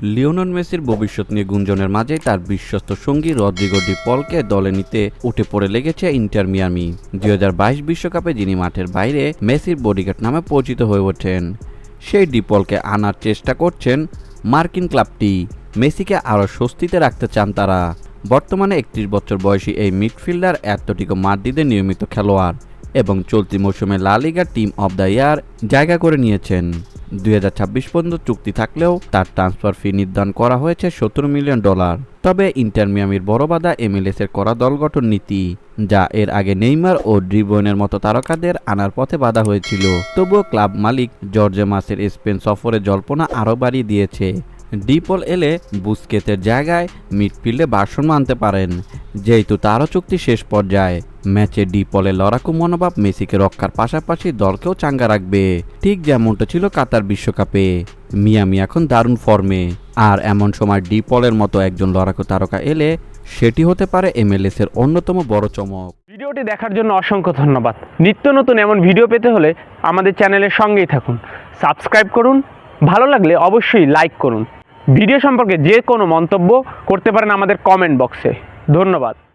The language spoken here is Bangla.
লিওনন মেসির ভবিষ্যৎ নিয়ে গুঞ্জনের মাঝে তার বিশ্বস্ত সঙ্গী রদ্রিগো ডি পলকে দলে নিতে উঠে পড়ে লেগেছে ইন্টার মিয়ামি। দুই বিশ্বকাপে যিনি মাঠের বাইরে মেসির বডিগার্ড নামে পরিচিত হয়ে ওঠেন, সেই ডিপলকে আনার চেষ্টা করছেন মার্কিন ক্লাবটি। মেসিকে আরও স্বস্তিতে রাখতে চান তারা। বর্তমানে একত্রিশ বছর বয়সী এই মিডফিল্ডার অ্যাটলেটিকো মাদ্রিদের নিয়মিত খেলোয়াড় এবং চলতি মৌসুমে লা লিগার টিম অব দ্য ইয়ার জায়গা করে নিয়েছেন। দুই হাজার ছাব্বিশ পর্যন্ত চুক্তি থাকলেও তার ট্রান্সফার ফি নির্ধারণ করা হয়েছে সতেরো মিলিয়ন ডলার। তবে ইন্টার মিয়ামির বড় বাধা এমএলএস এর করা দল গঠন নীতি, যা এর আগে নেইমার ও ড্রিবনের মতো তারকাদের আনার পথে বাধা হয়েছিল। তবুও ক্লাব মালিক জর্জে মাসের স্পেন সফরে জল্পনা আরও বাড়িয়ে দিয়েছে। ডিপল এলে বুস্কেতের জায়গায় মিডফিল্ডে ভারসাম্য আনতে পারেন, যেহেতু তারও চুক্তি শেষ পর্যায়ে। ম্যাচে ডি ডিপলের লড়াকু মনোভাব মেসিকে রক্ষার পাশাপাশি দলকেও চাঙ্গা রাখবে। ঠিক যেমনটা ছিল কাতার বিশ্বকাপে। মিয়ামি এখন দারুণ ফর্মে। আর এমন সময় ডিপলের মতো একজন লড়াকু তারকা এলে সেটি হতে পারে এমএলএস এর অন্যতম বড় চমক। ভিডিওটি দেখার জন্য অসংখ্য ধন্যবাদ। নিত্য নতুন এমন ভিডিও পেতে হলে আমাদের চ্যানেলের সঙ্গেই থাকুন। সাবস্ক্রাইব করুন। ভালো লাগলে অবশ্যই লাইক করুন। ভিডিও সম্পর্কে যে কোনো মন্তব্য করতে পারেন আমাদের কমেন্ট বক্সে। ধন্যবাদ।